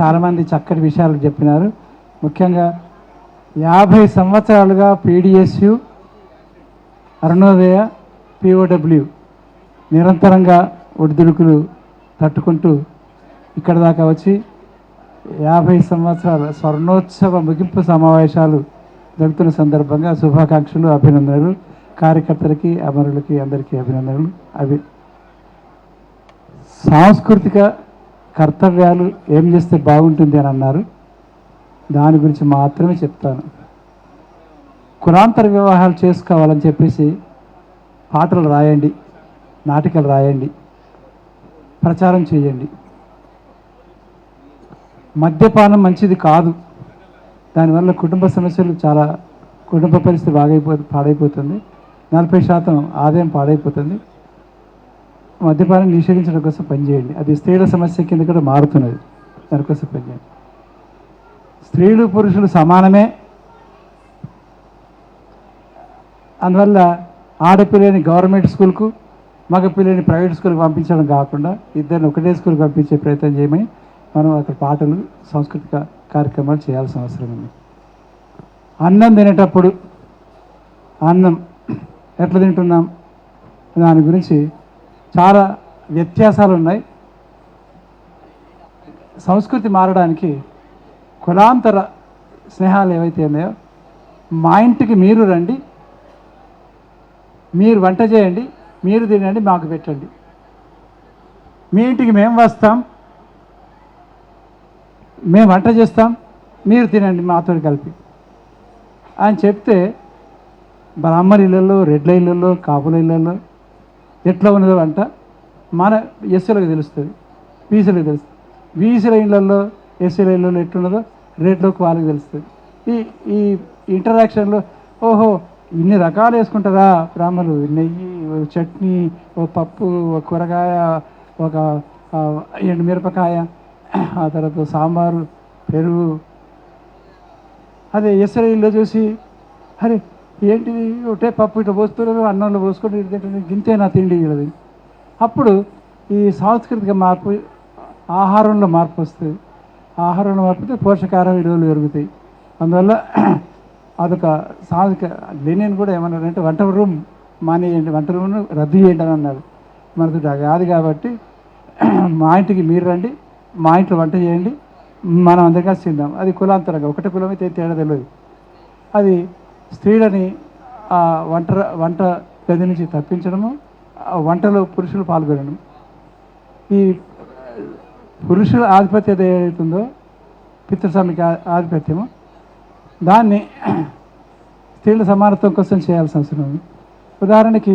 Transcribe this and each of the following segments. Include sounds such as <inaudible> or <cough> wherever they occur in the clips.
చాలామంది చక్కటి విషయాలు చెప్పినారు. ముఖ్యంగా యాభై సంవత్సరాలుగా పీడిఎస్యు అరుణోదయ పిఓడబ్ల్యూ నిరంతరంగా ఒడిదుడుకులు తట్టుకుంటూ ఇక్కడ దాకా వచ్చి యాభై సంవత్సరాల స్వర్ణోత్సవ ముగింపు సమావేశాలు జరుగుతున్న సందర్భంగా శుభాకాంక్షలు అభినందనలు. కార్యకర్తలకి అమరులకి అందరికీ అభినందనలు. అవి సాంస్కృతిక కర్తవ్యాలు ఏం చేస్తే బాగుంటుంది అని అన్నారు. దాని గురించి మాత్రమే చెప్తాను. కులాంతర వివాహాలు చేసుకోవాలని చెప్పేసి పాటలు రాయండి నాటికలు రాయండి ప్రచారం చేయండి. మద్యపానం మంచిది కాదు. దానివల్ల కుటుంబ సమస్యలు చాలా కుటుంబ పరిస్థితి బాగైపో పాడైపోతుంది. నలభై శాతం ఆదాయం పాడైపోతుంది. మద్యపానం నిషేధించడం కోసం పనిచేయండి. అది స్త్రీల సమస్య కింద కూడా మారుతున్నది. దానికోసం పనిచేయండి. స్త్రీలు పురుషులు సమానమే. అందువల్ల ఆడపిల్లని గవర్నమెంట్ స్కూల్కు మగపిల్లని ప్రైవేట్ స్కూల్కి పంపించడం కాకుండా ఇద్దరిని ఒకటే స్కూల్కి పంపించే ప్రయత్నం చేయమని మనం అక్కడ పాటలు సాంస్కృతిక కార్యక్రమాలు చేయాల్సిన అవసరం ఉంది. అన్నం తినేటప్పుడు అన్నం ఎట్లా తింటున్నాం? దాని గురించి చాలా వ్యత్యాసాలు ఉన్నాయి సంస్కృతి మారడానికి కులాంతర స్నేహాలు ఏవైతే ఉన్నాయో మా ఇంటికి మీరు రండి మీరు వంట చేయండి మీరు తినండి మాకు పెట్టండి. మీ ఇంటికి మేము వస్తాం మేము వంట చేస్తాం మీరు తినండి మాతో కలిపి. అని చెప్తే బ్రాహ్మణ ఇళ్ళల్లో రెడ్ల ఇళ్ళల్లో కాపుల ఇళ్ళల్లో ఎట్లా ఉన్నదో అంట మన ఎస్సీలకు తెలుస్తుంది బీసీలకు తెలుస్తుంది. బీసీ లైన్లలో ఎస్సీ లైన్లలో ఎట్లున్నదో రేట్లోకి వాళ్ళకి తెలుస్తుంది. ఈ ఈ ఇంటరాక్షన్లో ఓహో ఇన్ని రకాలు వేసుకుంటారా బ్రాహ్మణులు నెయ్యి చట్నీ ఓ పప్పు ఒక కూరగాయ ఒక ఎండు మిరపకాయ ఆ తర్వాత సాంబారు పెరుగు. అదే ఇస్రాయిల్లో చూసి అరే ఏంటిది? ఒకటే పప్పు ఇట్లా పోస్తున్నారు అన్నంలో పోసుకుంటే ఇటు గింతే నా తిండి వీళ్ళది అప్పుడు ఈ సాంస్కృతిక మార్పు ఆహారంలో మార్పు వస్తుంది. ఆహారంలో మార్పు వస్తే పోషకాహార విలువలు పెరుగుతాయి. అందువల్ల అదొక సాంస్కృతిక లెనిన్ కూడా ఏమన్నారంటే వంట రూమ్ మానేయండి వంట రూమ్ను రద్దు చేయండి అని అన్నాడు మనకు కాదు కాబట్టి మా ఇంటికి మీరు రండి మా ఇంట్లో వంట చేయండి మనం అందరికీ తిందాం. అది కులాంతరంగా ఒకటే కులం అయితే తేడా తెలియదు అది స్త్రీలని ఆ వంట వంట గది నుంచి తప్పించడము వంటలో పురుషులు పాల్గొనడం. ఈ పురుషుల ఆధిపత్యత ఏదైతుందో పితృస్వామికి ఆధిపత్యము. దాన్ని <clears throat> స్త్రీల సమానత్వం కోసం చేయాల్సిన అవసరం ఉంది. ఉదాహరణకి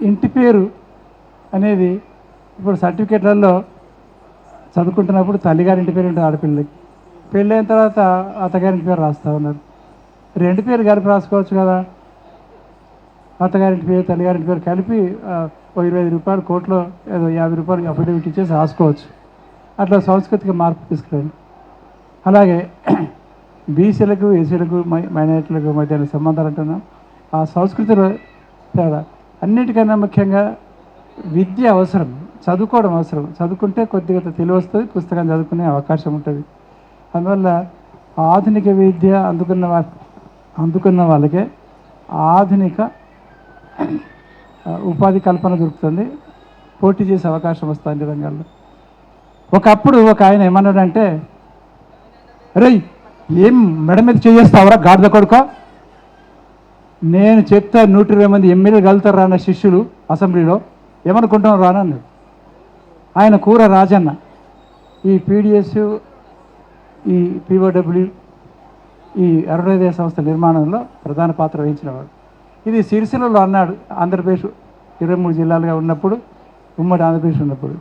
ఇంటి పేరు అనేది ఇప్పుడు సర్టిఫికేట్లలో చదువుకుంటున్నప్పుడు తల్లిగారి ఇంటి పేరు ఉంటుంది ఆడపిల్లలకి. పెళ్ళైన తర్వాత అత్తగారింటి పేరు రాస్తూ ఉన్నారు. రెండు పేరు కలిపి రాసుకోవచ్చు కదా. అత్తగారింటి పేరు తల్లిగారింటి పేరు కలిపి ఆ, ఇరవై ఐదు రూపాయలు కోట్లో ఏదో యాభై రూపాయలు అఫిడవిట్ ఇచ్చేసి రాసుకోవచ్చు. అట్లా సాంస్కృతిక మార్పు తీసుకురండి. అలాగే <clears throat> బీసీలకు ఎస్సీలకు మై మైనారిటీలకు మధ్య సంబంధాలు అంటున్నాం ఆ సంస్కృతిలో తేడా. అన్నిటికన్నా ముఖ్యంగా విద్య అవసరం చదువుకోవడం అవసరం. చదువుకుంటే కొద్దిగా తెలివి వస్తుంది పుస్తకం చదువుకునే అవకాశం ఉంటుంది. అందువల్ల ఆధునిక విద్య అందుకున్న వా అందుకున్న వాళ్ళకే ఆధునిక ఉపాధి కల్పన దొరుకుతుంది. పోటీ చేసే అవకాశం వస్తుంది అన్ని రంగాల్లో. ఒకప్పుడు ఒక ఆయన ఏమన్నాడంటే రేయ్ ఏం మెడ మీద చేస్తావరా గాడిద కొడుక? నేను చెప్తా నూట ఇరవై మంది ఎమ్మెల్యేలు కలుతారా అన్న శిష్యులు అసెంబ్లీలో? ఏమనుకుంటాం రానన్నాడు ఆయన కూర రాజన్న. ఈ పీడిఎస్ ఈ పిఓడబ్ల్యూ ఈ అరుణోదయ సంస్థ నిర్మాణంలో ప్రధాన పాత్ర వహించినవాడు. ఇది సిరిసిలలో అన్నాడు ఆంధ్రప్రదేశ్ ఇరవై మూడు జిల్లాలుగా ఉన్నప్పుడు ఉమ్మడి ఆంధ్రప్రదేశ్ ఉన్నప్పుడు.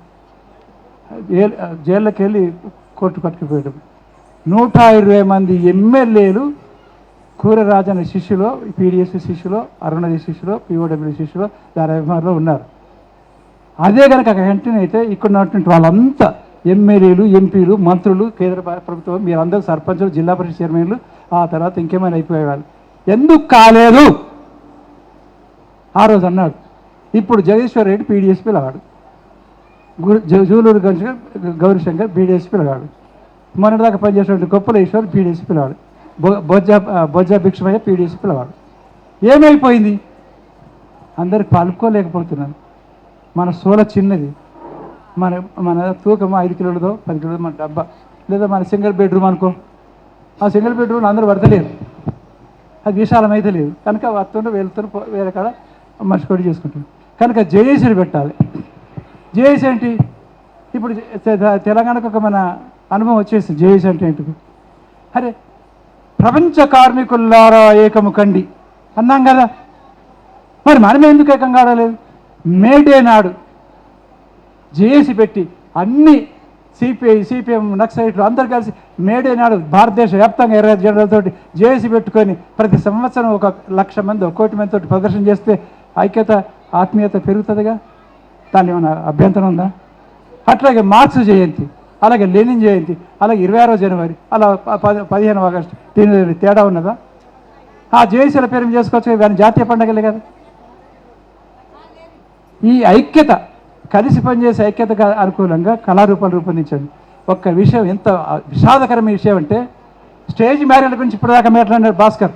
జైలు జైల్లోకి వెళ్ళి కోర్టు పట్టుకుపోయడం నూట ఇరవై మంది ఎమ్మెల్యేలు కూరరాజన శిష్యులో పీడిఎస్ శిష్యులో అరుణోదయ శిష్యులో పిఓడబ్ల్యూ శిష్యులో దాని అభిమానులు ఉన్నారు. అదే కనుక వెంటనే అయితే ఇక్కడ ఉన్నటువంటి వాళ్ళంతా ఎమ్మెల్యేలు ఎంపీలు మంత్రులు కేంద్ర ప్రభుత్వం మీరందరూ సర్పంచులు జిల్లా పరిషత్ చైర్మన్లు ఆ తర్వాత ఇంకేమైనా అయిపోయేవాళ్ళు ఎందుకు కాలేదు? ఆ రోజు అన్నాడు. ఇప్పుడు జగదీశ్వర్ రెడ్డి పీడిఎస్ పిల్లగాడు జూలూరు గౌరీ గౌరీశంకర్ బీడీఎస్ పిల్లగాడు మొన్నటిదాకా పనిచేసినటువంటి గొప్పల ఈశ్వర్ పీడీఎస్ పిల్లవాడు బొ- బొజ్జ బొజ్జ భిక్షమయ్య పీడీఎస్ పిల్లవాడు ఏమైపోయింది? అందరికి పాల్గొలేకపోతున్నాను మన సోల చిన్నది. మన మన తూకం ఐదు కిలోలదో పది కిలోలు మన డబ్బా. లేదా మన సింగిల్ బెడ్రూమ్ అనుకో. ఆ సింగిల్ బెడ్రూమ్ అందరూ పడతలేరు. అది విశాలమైతే లేదు. కనుక వస్తుంటే వెళ్తున్న వేరే కాడ మనిషి చేసుకుంటాం కనుక జేఏసీని పెట్టాలి. జేఏసీ ఏంటి? ఇప్పుడు తెలంగాణకు ఒక మన అనుభవం వచ్చేసి జేఏసీ అంటే ఏంటి అరే ప్రపంచ కార్మికులారా ఏకము కండి. అన్నాం కదా. మరి మనం ఎందుకు ఏకం కాడలేదు మేడే నాడు. జేఏసీ పెట్టి అన్ని సిపిఐ సిపిఎం నక్సలైట్లు అందరు కలిసి మేడే నాడు భారతదేశ వ్యాప్తంగా ఇరవై ఐదు జెండాలతోటి జేఏసీ పెట్టుకొని ప్రతి సంవత్సరం ఒక లక్ష మంది ఒక కోటి మందితో ప్రదర్శన చేస్తే ఐక్యత ఆత్మీయత పెరుగుతుందిగా? దాని ఏమైనా అభ్యంతరం ఉందా? అట్లాగే మార్క్స్ జయంతి అలాగే లెనిన్ జయంతి అలాగే ఇరవై ఆరో జనవరి అలా ప- పది పదిహేను ఆగస్టు దీని తేడా ఉన్నదా? ఆ జేఏసీల పేరు చేసుకోవచ్చు? కానీ జాతీయ పండుగలే కదా. ఈ ఐక్యత కలిసి పనిచేసే ఐక్యతకు అనుకూలంగా కళారూపాలు రూపొందించండి. ఒక్క విషయం ఎంత విషాదకరమైన విషయం అంటే స్టేజ్ మ్యారేజ్ గురించి ఇప్పటిదాకా మాట్లాడినాడు భాస్కర్.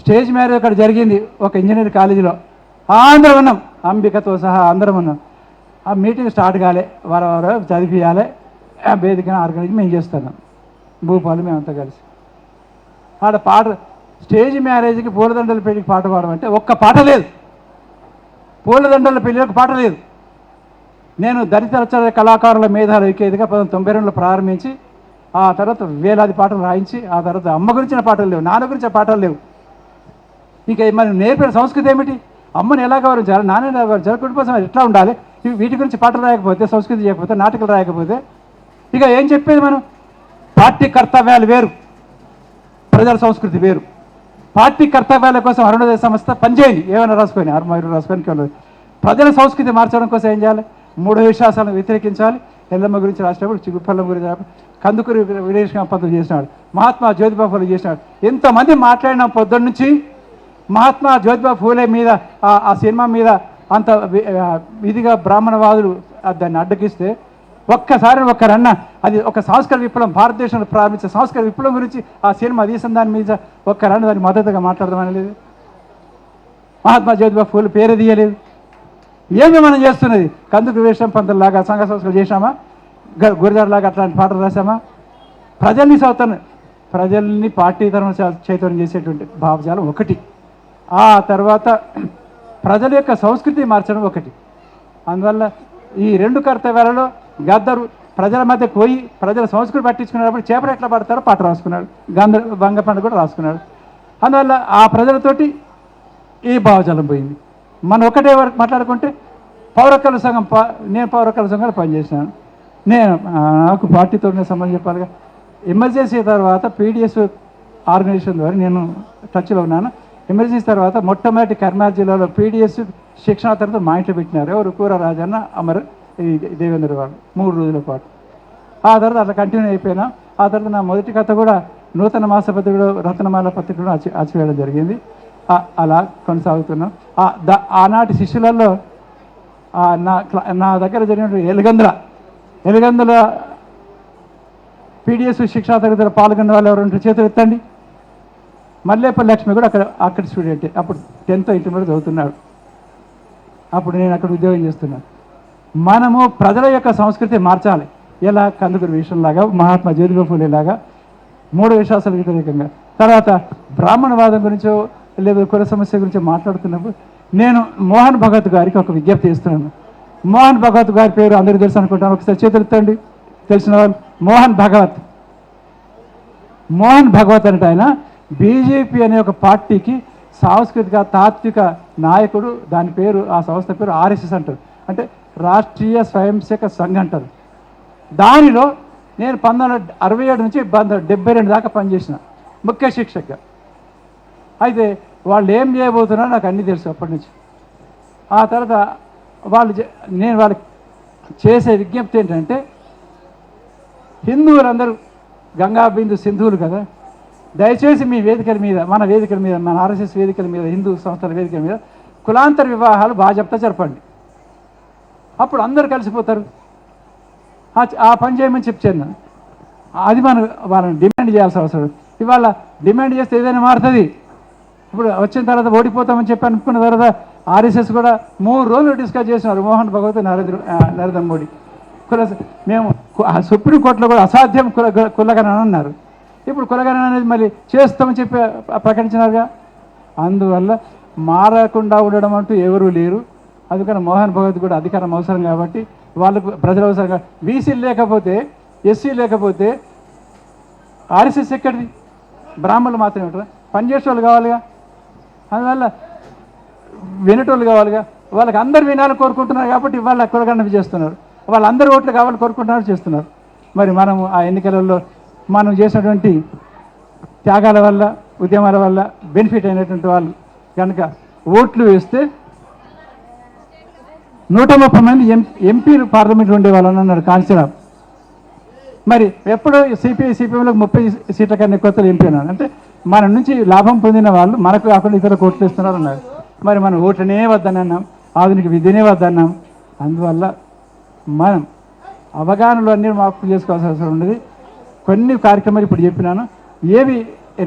స్టేజ్ మ్యారేజ్ అక్కడ జరిగింది ఒక ఇంజనీర్ కాలేజీలో. అందరం ఉన్నాం అంబికతో సహా అందరం ఉన్నాం ఆ మీటింగ్ స్టార్ట్ కాలే వారు వారు చదివియాలి వేదికను ఆర్గనైజ్ మేము చేస్తున్నాం. భూపాలు మేమంతా కలిసి. ఆడ పాట స్టేజ్ మ్యారేజ్కి పూలదండలు పెట్టి పాట పాడమంటే ఒక్క పాట లేదు. పూలదండల పిల్లలకు పాట లేదు. నేను దళిత కళాకారుల మేధాలు ఎక్కేదిగా పంతొమ్మిది తొంభై రెండులో ప్రారంభించి ఆ తర్వాత వేలాది పాటలు రాయించి ఆ తర్వాత అమ్మ గురించిన పాటలు లేవు నాన్న గురించిన పాటలు లేవు. ఇంకా మనం నేర్పిన సంస్కృతి ఏమిటి? అమ్మని ఎలా గౌరవించాలి నాన్న ఎలా గౌరవించాలి కుటుంబ ఎట్లా ఉండాలి? వీటి గురించి పాటలు రాయకపోతే సంస్కృతి చేయకపోతే నాటకాలు రాయకపోతే ఇక ఏం చెప్పేది మనం? పార్టీ కర్తవ్యాలు వేరు ప్రజల సంస్కృతి వేరు. పార్టీ కర్తవ్యాల కోసం అరుణోదయ సంస్థ పనిచేయండి. ఏమైనా రాసుకొని ఆరు రాసుకొని కేవలం. ప్రజల సంస్కృతి మార్చడం కోసం ఏం చేయాలి? మూడు విశ్వాసాలను వ్యతిరేకించాలి. ఎల్లమ్మ గురించి రాసినప్పుడు చిగుపల్లం గురించి కందుకూరి విదేశ పంతులు చేసినాడు మహాత్మా జ్యోతిబా ఫూలే చేసినాడు. ఎంతమంది మాట్లాడిన పొద్దున్న నుంచి మహాత్మా జ్యోతిబా ఫూలే మీద ఆ- సినిమా మీద అంత విధిగా ఇదిగా బ్రాహ్మణవాదులు దాన్ని అడ్డగిస్తే ఒక్కసారి ఒక్కరన్న అది ఒక సంస్కృత విప్లవం భారతదేశంలో ప్రారంభించిన సంస్కృత విప్లవం గురించి ఆ సినిమా తీసిన దాని మీద ఒక్కరన్న దాన్ని మద్దతుగా మాట్లాడదాం లేదు. మహాత్మా జ్యోతిబా ఫూలు పేరు తీయలేదు. ఏమి మనం చేస్తున్నది? కందుకు వేషం పంతులాగా సంఘ సంస్కృతి చేశామా? గ- గురిదారులాగా అట్లాంటి పాటలు రాసామా ప్రజల్ని సౌతన్ ప్రజల్ని పార్టీతరం చ- చైతన్యం చేసేటువంటి భావజాలం ఒకటి. ఆ తర్వాత ప్రజల యొక్క సంస్కృతి మార్చడం ఒకటి. అందువల్ల ఈ రెండు కర్తవ్యాలలో గద్దరు ప్రజల మధ్య పోయి ప్రజల సంస్కృతి పట్టించుకున్నప్పుడు చేపలు ఎట్లా పడతారో పాట రాసుకున్నాడు. గంధ బంగపండు కూడా రాసుకున్నాడు. అందువల్ల ఆ ప్రజలతోటి ఈ భావజాలం పోయింది. మనం ఒకటే వరకు మాట్లాడుకుంటే పౌరకల సంఘం నేను పౌరకల సంఘంలో పనిచేసినాను నేను నాకు పార్టీతో సంబంధం చెప్పాలిగా. ఎమర్జెన్సీ తర్వాత పీడిఎస్ ఆర్గనైజేషన్ ద్వారా నేను టచ్లో ఉన్నాను. ఎమర్జెన్సీ తర్వాత మొట్టమొదటి కర్నాటక జిల్లాలో పీడిఎస్ శిక్షణ తర్వాత మా ఇంట్లో పెట్టినారు. ఎవరు కూర రాజన్న అమర్ దేవేంద్ర గారు మూడు రోజుల పాటు. ఆ తర్వాత అట్లా కంటిన్యూ అయిపోయినా ఆ తర్వాత నా మొదటి కథ కూడా నూతన మాసపత్రికలో రత్నమాల పత్రికలో అచ్చి అచ్చివేయడం జరిగింది. అలా కొనసాగుతున్నాం. ఆ ద- ఆనాటి శిష్యులలో నా క్లా- నా దగ్గర జరిగిన ఎలుగంద్ర ఎలుగందుల పీడిఎస్ శిక్షా తరగతిలో పాల్గొన్న వాళ్ళు ఎవరు చేతులు ఎత్తండి. మల్లేపల్లి లక్ష్మి కూడా అక్కడ అక్కడ స్టూడెంటే అప్పుడు టెన్త్ ఇంటర్మీడియట్ చదువుతున్నాడు. అప్పుడు నేను అక్కడ ఉద్యోగం చేస్తున్నాను. మనము ప్రజల యొక్క సంస్కృతి మార్చాలి. ఎలా? కందుకూరి విషయంలాగా మహాత్మా జ్యోతిబా ఫూలేలాగా మూడు విశ్వాసాల వ్యతిరేకంగా. తర్వాత బ్రాహ్మణవాదం గురించో లేదా కుల సమస్య గురించి మాట్లాడుతున్నప్పుడు నేను మోహన్ భగత్ గారికి ఒక విజ్ఞప్తి ఇస్తున్నాను మోహన్ భగవత్ గారి పేరు అందరూ తెలుసు అనుకుంటాను. ఒకసారి చేతులెత్తండి తెలిసిన వాళ్ళు మోహన్ భగవత్ మోహన్ భగవత్ అంటే ఆయన బీజేపీ అనే ఒక పార్టీకి సాంస్కృతిక తాత్విక నాయకుడు. దాని పేరు ఆ సంస్థ పేరు ఆర్ఎస్ఎస్ అంటారు. అంటే రాష్ట్రీయ స్వయం సేవక సంఘ్ అంటారు దానిలో నేను పంతొమ్మిది అరవై ఏడు నుంచి పంతొమ్మిది డెబ్బై రెండు దాకా పనిచేసిన ముఖ్య శిక్షకగా. అయితే వాళ్ళు ఏం చేయబోతున్నారో నాకు అన్నీ తెలుసు అప్పటి నుంచి. ఆ తర్వాత వాళ్ళు చే- నేను వాళ్ళకి చేసే విజ్ఞప్తి ఏంటంటే హిందువులందరూ గంగా బిందు సింధువులు కదా దయచేసి మీ వేదికల మీద మన వేదికల మీద మన ఆర్ఎస్ఎస్ వేదికల మీద హిందూ సంస్థల వేదికల మీద కులాంతర వివాహాలు బాగా జరపండి. అప్పుడు అందరు కలిసిపోతారు. ఆ ఆ పని చేయమని చెప్పాను అది మనం వాళ్ళని డిమాండ్ చేయాల్సిన అవసరం ఇవాళ డిమాండ్ చేస్తే ఏదైనా మారుతుంది. ఇప్పుడు వచ్చిన తర్వాత ఓడిపోతామని చెప్పి అనుకున్న తర్వాత ఆర్ఎస్ఎస్ కూడా మూడు రోజులు డిస్కస్ చేసినారు. మోహన్ భగవత్ నరేంద్ర నరేంద్ర మోడీ. కుల మేము సుప్రీంకోర్టులో కూడా అసాధ్యం కుల కులగణన అన్నారు. ఇప్పుడు కులగణన అనేది మళ్ళీ చేస్తామని చెప్పి ప్రకటించినారుగా. అందువల్ల మారకుండా ఉండడం అంటూ ఎవరూ లేరు. అందుకని మోహన్ భగవత్ కూడా అధికారం అవసరం కాబట్టి వాళ్ళకు ప్రజలు అవసరం బీసీ లేకపోతే ఎస్సీ లేకపోతే ఆర్ఎస్ఎస్ ఎక్కడిది? బ్రాహ్మణులు మాత్రమే ఉంటారు? పనిచేసే వాళ్ళు కావాలిగా? అందువల్ల వినేటోళ్ళు కావాలిగా? వాళ్ళకి అందరు వినాలని కోరుకుంటున్నారు కాబట్టి వాళ్ళ కులగండం చేస్తున్నారు. వాళ్ళందరూ ఓట్లు కావాలని కోరుకుంటున్నారు చేస్తున్నారు. మరి మనం ఆ ఎన్నికలలో మనం చేసినటువంటి త్యాగాల వల్ల ఉద్యమాల వల్ల బెనిఫిట్ అయినటువంటి వాళ్ళు కనుక ఓట్లు వేస్తే నూట ముప్పై మంది ఎం ఎంపీలు పార్లమెంట్ ఉండేవాళ్ళని అన్నారు కాంచీరావు మరి ఎప్పుడు సిపిఐ సిపిఎంలో ముప్పై సీట్ల కన్నా ఎక్కువ ఎంపీ అన్నారు. అంటే మన నుంచి లాభం పొందిన వాళ్ళు మనకు కాకుండా ఇతర కోట్లు ఇస్తున్నారు అన్నారు. మరి మనం ఓటనే వద్దని అన్నాం. ఆధునిక విద్యనే వద్దన్నాం అందువల్ల మనం అవగాహనలు అన్నీ మార్పు చేసుకోవాల్సిన అవసరం ఉన్నది కొన్ని కార్యక్రమాలు ఇప్పుడు చెప్పినాను. ఏవి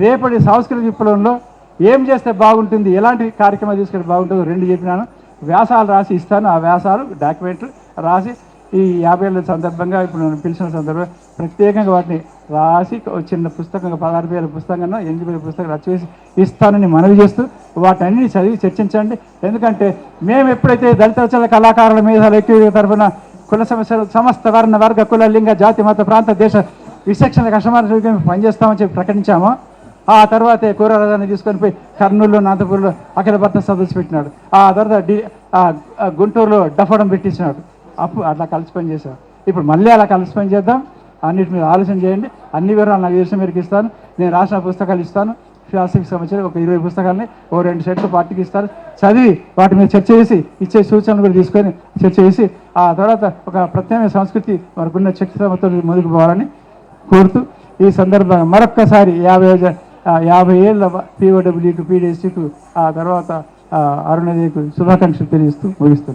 రేపటి సాంస్కృతిక విప్లవంలో ఏం చేస్తే బాగుంటుంది ఎలాంటి కార్యక్రమాలు తీసుకుంటే బాగుంటుందో రెండు చెప్పినాను. వ్యాసాలు రాసి ఇస్తాను. ఆ వ్యాసాలు డాక్యుమెంట్లు రాసి ఈ యాభై ఏళ్ళ సందర్భంగా ఇప్పుడు నన్ను పిలిచిన సందర్భంగా ప్రత్యేకంగా వాటిని రాసి చిన్న పుస్తకంగా పదహారు వేల పుస్తకంగా ఎనిమిది వేల పుస్తకం రచవేసి ఇస్తానని మనవి చేస్తూ వాటన్ని చదివి చర్చించండి. ఎందుకంటే మేము ఎప్పుడైతే దళిత రచనల కళాకారుల మీద ఎక్కువ తరఫున కుల సమస్యలు సమస్త వర్ణ వర్గ కుల లింగ జాతి మత ప్రాంత దేశ విశక్షణ కష్టమైన పనిచేస్తామని చెప్పి ప్రకటించామో ఆ తర్వాతే కూరగాయలని తీసుకొని పోయి కర్నూలులో అనంతపురంలో అఖిల భర్త సదస్సు పెట్టినాడు. ఆ తర్వాత డి గుంటూరులో డఫడం పెట్టించినాడు. అప్పుడు అట్లా కలిసి పని చేశారు ఇప్పుడు మళ్ళీ అలా కలిసి పని చేద్దాం. అన్నిటి మీద ఆలోచన చేయండి. అన్ని వివరాలు నాకు తెలిసిన మేరకు ఇస్తాను. నేను రాసిన పుస్తకాలు ఇస్తాను. ఫిలాసఫీకి సంబంధించిన ఒక ఇరవై పుస్తకాలని ఓ రెండు సెట్లు పార్టీకి ఇస్తారు చదివి వాటి మీద చర్చ చేసి ఇచ్చే సూచనలు కూడా తీసుకొని చర్చ చేసి ఆ తర్వాత ఒక ప్రత్యేక సంస్కృతి మనకున్న శక్తితో ముందుకు పోవాలని కోరుతూ ఈ సందర్భంగా మరొక్కసారి యాభై యాభై ఏళ్ళ పీఓడబ్ల్యూకు పీడిఎస్సీకు ఆ తర్వాత ఆ, శుభాకాంక్షలు తెలియజేస్తూ ముగిస్తున్నాను.